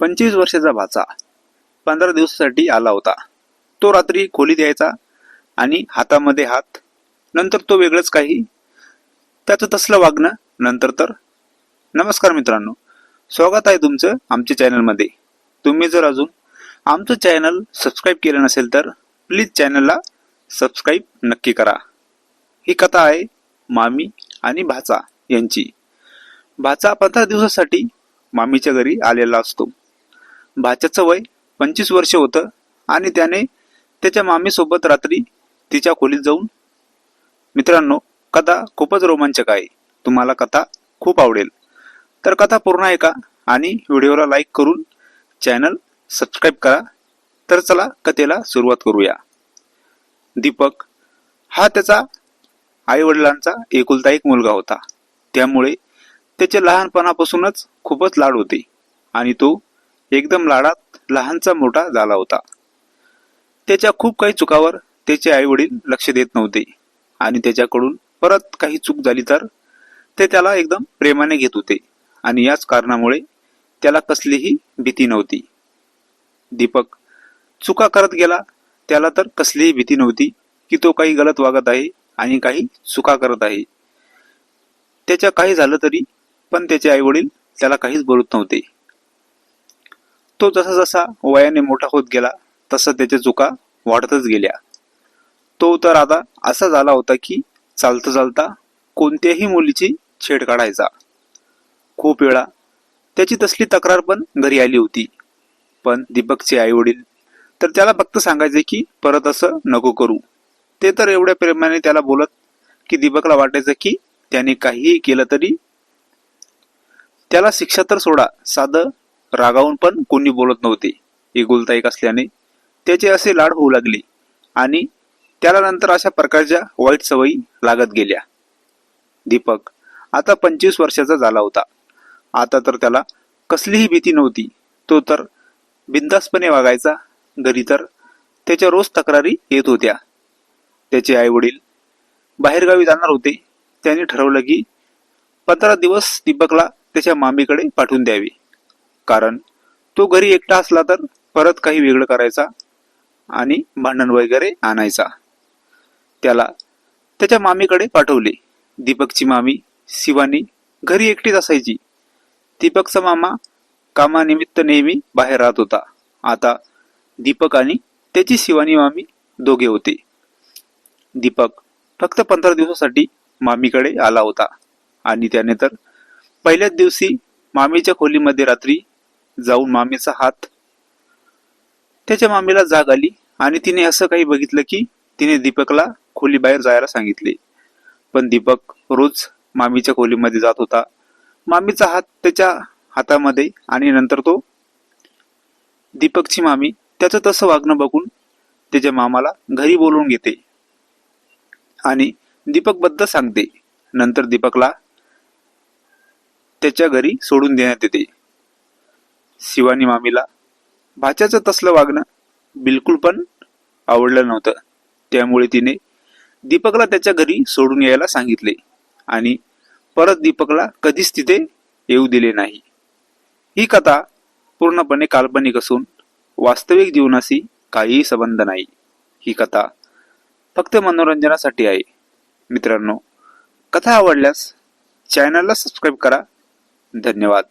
पंचवीस वर्षाचा भाचा पंधरा दिवसासाठी आला होता. तो रात्री खोलीत यायचा आणि हातामध्ये हात नंतर तो वेगळंच काही त्याचं तसलं वागणं नंतर तर. नमस्कार मित्रांनो स्वागत आहे तुमचं आमच्या चॅनलमध्ये. तुम्ही जर अजून आमचं चॅनल सबस्क्राईब केलं नसेल तर प्लीज चॅनलला सबस्क्राईब नक्की करा. ही कथा आहे मामी आणि भाचा यांची. भाचा पंधरा दिवसासाठी मामीच्या घरी आलेला असतो. भाच्याचं वय पंचवीस वर्ष होतं आणि त्याने त्याच्या मामीसोबत रात्री तिच्या खोलीत जाऊन मित्रांनो कथा खूपच रोमांचक आहे. तुम्हाला कथा खूप आवडेल. तर कथा पूर्ण ऐका आणि व्हिडिओला लाईक करून चॅनल सबस्क्राईब करा. तर चला कथेला सुरुवात करूया. दीपक हा त्याचा आई वडिलांचा एकुलता एक मुलगा होता. त्यामुळे त्याचे लहानपणापासूनच खूपच लाड होते आणि तो एकदम लाडात लहानचा मोठा झाला होता. त्याच्या खूप काही चुकावर त्याचे आई वडील लक्ष देत नव्हते आणि त्याच्याकडून परत काही चूक झाली तर ते त्याला एकदम प्रेमाने घेत होते आणि याच कारणामुळे त्याला कसलीही भीती नव्हती. दीपक चुका करत गेला त्याला तर कसलीही भीती नव्हती की तो काही गलत वागत आहे आणि काही चुका करत आहे. त्याच्या काही झालं तरी पण त्याचे आई वडील त्याला काहीच बोलत नव्हते. तो जसा जसा वयाने मोठा होत गेला तसं त्याच्या चुका वाढतच गेल्या. तो तर आता असा झाला होता की चालता चालता कोणत्याही मुलीची छेड काढायचा. खूप वेळा त्याची तसली तक्रार पण घरी आली होती. पण दीपकचे आई वडील तर त्याला फक्त सांगायचे की परत असं नको करू. ते तर एवढ्या प्रेमाने त्याला बोलत की दीपकला वाटायचं की त्याने काहीही केलं तरी त्याला शिक्षा तर सोडा साधं रागावून पण कोणी बोलत नव्हते. एकुलता एक असल्याने त्याचे असे लाड होऊ लागले आणि त्याला नंतर अशा प्रकारच्या वाईट सवयी लागत गेल्या. दीपक आता पंचवीस वर्षाचा झाला होता. आता तर त्याला कसलीही भीती नव्हती. तो तर बिंदासपणे वागायचा. घरी तर त्याच्या रोज तक्रारी येत होत्या. त्याचे आई वडील बाहेरगावी जाणार होते. त्यांनी ठरवलं की पंधरा दिवस दीपकला त्याच्या मामीकडे पाठवून द्यावे. कारण तो घरी एकटा असला तर परत काही वेगळं करायचा आणि भांडण वगैरे आणायचा. त्याला त्याच्या मामीकडे पाठवले. दीपकची मामी शिवानी घरी एकटीच असायची. दीपकचा मामा कामानिमित्त नेहमी बाहेर राहत होता. आता दीपक आणि त्याची शिवानी मामी दोघे होते. दीपक फक्त पंधरा दिवसासाठी मामीकडे आला होता आणि त्याने तर पहिल्याच दिवशी मामीच्या खोलीमध्ये रात्री जाऊन मामीचा हात त्याच्या मामीला जाग आली आणि तिने असं काही बघितलं की तिने दीपकला खोली बाहेर जायला सांगितले. पण दीपक रोज मामीच्या खोलीमध्ये जात होता. मामीचा हात त्याच्या हातामध्ये आणि नंतर तो दीपकची मामी त्याचं तसं वागणं बघून त्याच्या मामाला घरी बोलवून घेते. आणि दीपकबद्दल सांगते. नंतर दीपकला त्याच्या घरी सोडून देण्यात येते. शिवानी मामीला. भाच्याचं तसलं वागणं बिलकुल पण आवडलं नव्हतं. त्यामुळे तिने दीपकला त्याच्या घरी सोडून यायला सांगितले आणि परत दीपकला कधीच तिथे येऊ दिले नाही. ही कथा पूर्णपणे काल्पनिक असून वास्तविक जीवनाशी काहीही संबंध नाही. ही कथा फक्त मनोरंजनासाठी आहे. मित्रांनो कथा आवडल्यास चॅनलला सबस्क्राईब करा. धन्यवाद.